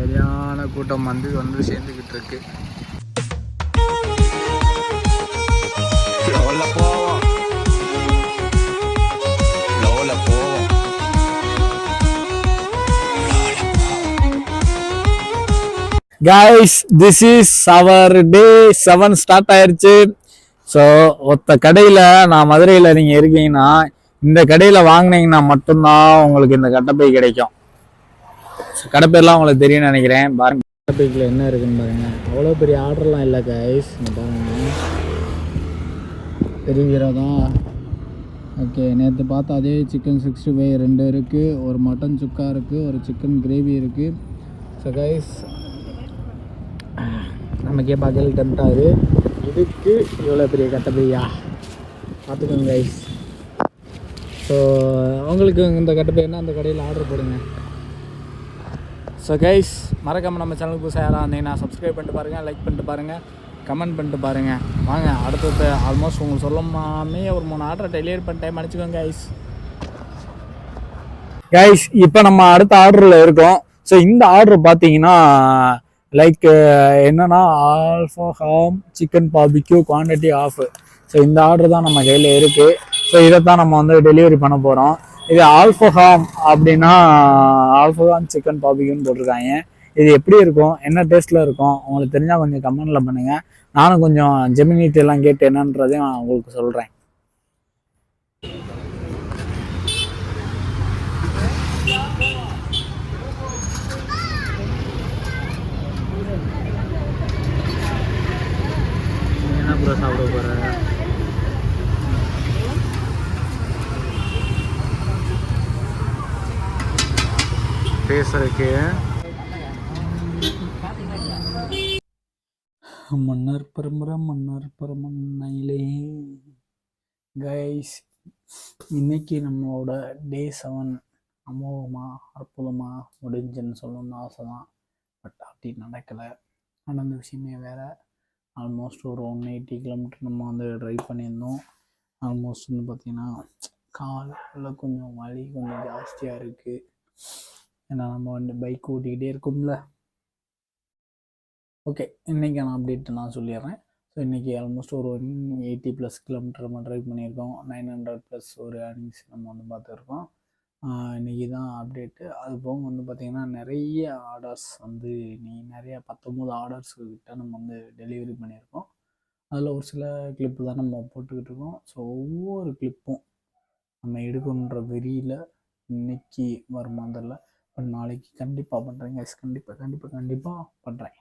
ஏராளமான கூட்டம் வந்து வந்து சேர்ந்துக்கிட்டு இருக்கு. Guys this is our day seven start ஆயிருச்சு. ஸோ ஒத்த கடையில் நான் மதுரையில் நீங்கள் இருக்கீங்கன்னா இந்த கடையில் வாங்குனீங்கன்னா மட்டும்தான் உங்களுக்கு இந்த கட்டப்பை கிடைக்கும். So, கடைப்பேர்லாம் உங்களுக்கு தெரியும்னு நினைக்கிறேன். பாருங்க. கட்டப்பைக்கில் என்ன இருக்குன்னு பாருங்க. அவ்வளோ பெரிய ஆர்டர்லாம் இல்லை கைஸ் இங்க பெரிய வீரதா ஓகே நேற்று பார்த்தா அதே சிக்கன் சிக்ஸ்டி ஃபைவ் ரெண்டு இருக்குது ஒரு மட்டன் சுக்கா இருக்குது ஒரு சிக்கன் கிரேவி இருக்குது ஸோ கைஸ் நமக்கே பார்க்கல டெம்ட் இதுக்கு இவ்வளோ பெரிய கட்டப்பையா? பார்த்துக்கோங்க கைஸ் ஸோ அவங்களுக்கு இந்த கட்டப்பைன்னா அந்த கடையில் ஆர்டர் போடுங்க. ஸோ கைஸ் மறக்காமல் நம்ம சேனலுக்கு புதுசாக யாராக இருந்தீங்கன்னா சப்ஸ்கிரைப் பண்ணிட்டு பாருங்கள் லைக் பண்ணிட்டு பாருங்கள் கமெண்ட் பண்ணிட்டு பாருங்கள் வாங்க அடுத்தது ஆல்மோஸ்ட் உங்களுக்கு சொல்லாமே ஒரு மூணு ஆர்டர் டெலிவரி பண்ணிட்டேன் மன்னிச்சுக்கோங்க கைஸ் கைஸ் இப்போ நம்ம அடுத்த ஆர்டரில் இருக்கோம். ஸோ இந்த ஆர்டர் பார்த்தீங்கன்னா லைக் என்னன்னா alfaham chicken barbecue quantity of so இந்த ஆர்டர் தான் நம்ம கையில் இருக்குது ஸோ இதை தான் நம்ம வந்து டெலிவரி பண்ண போகிறோம் இது ஆல்ஃபஹாம் அப்படின்னா ஆல்ஃபஹாம் சிக்கன் பாபிக்குன்னு போட்டிருக்காங்க. இது எப்படி இருக்கும்? என்ன டேஸ்ட்டில் இருக்கும்? உங்களுக்கு தெரிஞ்சால் கொஞ்சம் கமெண்டில் பண்ணுங்கள் நானும் கொஞ்சம் ஜெமினிட்டி எல்லாம் கேட்டு என்னன்றதையும் நான் உங்களுக்கு சொல்கிறேன் பேசுறதுக்கு. மன்னர் பரம்பரை மன்னர் பரமன்னையிலே. கைஸ் இன்னைக்கு நம்மளோட டே செவன் அமோகமாக அற்புதமாக முடிஞ்சுன்னு சொல்லணும்னு ஆசை தான் பட் அப்படி நடக்கலை. நடந்த விஷயமே வேறு. ஆல்மோஸ்ட் ஒரு ஒன் எயிட்டி கிலோமீட்டர் நம்ம வந்து ட்ரைவ் பண்ணியிருந்தோம். ஆல்மோஸ்ட் வந்து பார்த்திங்கன்னா காலில் கொஞ்சம் வலி கொஞ்சம் ஜாஸ்தியாக இருக்குது ஏன்னா நம்ம வந்து பைக் ஓட்டிக்கிட்டே இருக்கோம்ல. ஓகே இன்றைக்கான அப்டேட் நான் சொல்லிடுறேன். ஸோ இன்றைக்கி ஆல்மோஸ்ட் ஒரு ஒன் எயிட்டி ப்ளஸ் கிலோமீட்டர் நம்ம ட்ரைவ் பண்ணியிருக்கோம். நைன் ஹண்ட்ரட் ப்ளஸ் ஒரு ஏர்னிங்ஸ் நம்ம வந்து பார்த்துருக்கோம். இன்றைக்கி தான் அப்டேட்டு அது போக வந்து பார்த்திங்கன்னா நிறைய ஆர்டர்ஸ் வந்து இன்றைக்கி நிறைய பத்தொம்போது ஆர்டர்ஸ் கிட்ட நம்ம வந்து டெலிவரி பண்ணியிருக்கோம். அதில் ஒரு சில கிளிப்பு தான் நம்ம போட்டுக்கிட்டு இருக்கோம். ஸோ ஒவ்வொரு கிளிப்பும் நம்ம எடுக்கணுன்ற வெறியில் இன்னைக்கு வருமா நாளைக்கு கண்டிப்பாக பண்ணுறேங்க கண்டிப்பாக கண்டிப்பாக கண்டிப்பாக பண்ணுறேன்